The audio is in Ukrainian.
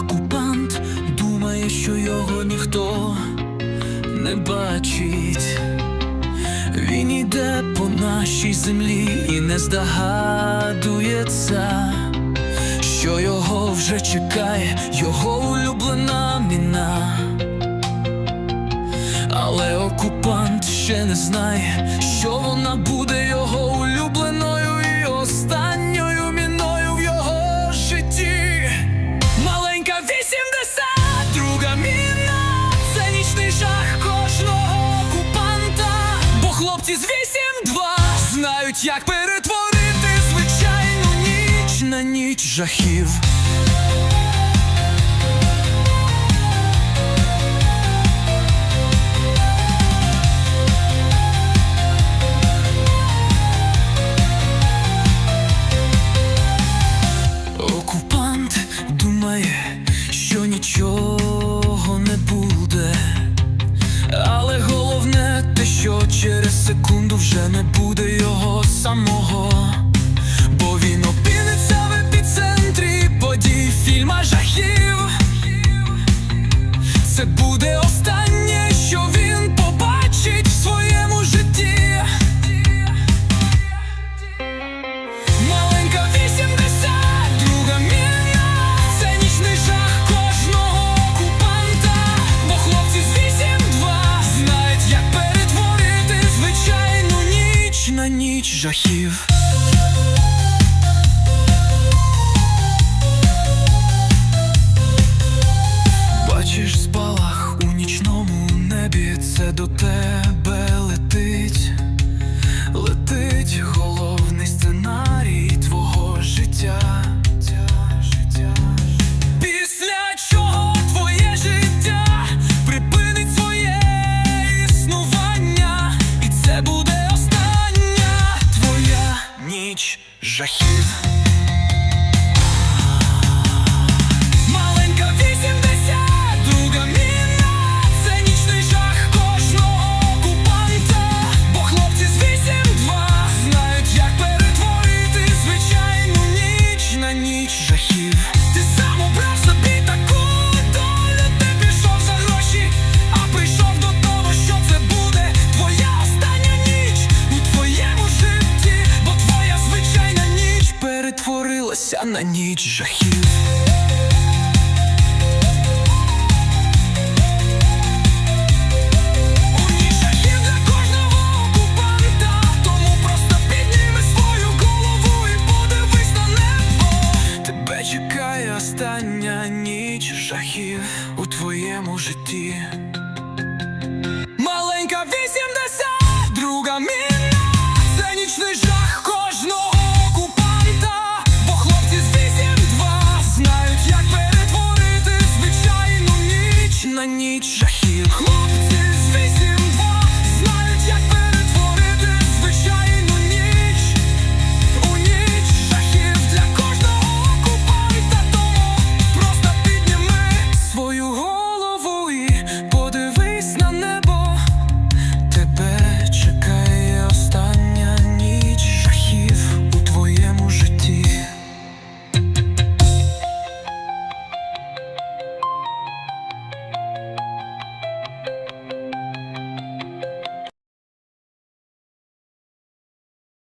Окупант думає, що його ніхто не бачить. Він іде по нашій землі і не здогадується, що його вже чекає, його улюблена міна. Але окупант ще не знає, що вона буде його улюбленою і останньою. Бо хлопці з 8-2 знають, як перетворити звичайну ніч на ніч жахів. Окупант думає, що нічого секунду вже не буде його самого, бо він опиниться в епіцентрі подій фільма жахів. Це буде останнє, що він побачить в своєму житті. Маленька 80, друга міна Це нічний жах ніч жахів. Жахів. На небо. Тебе чекає остання ніч жахів у твоєму житті ніч жахів.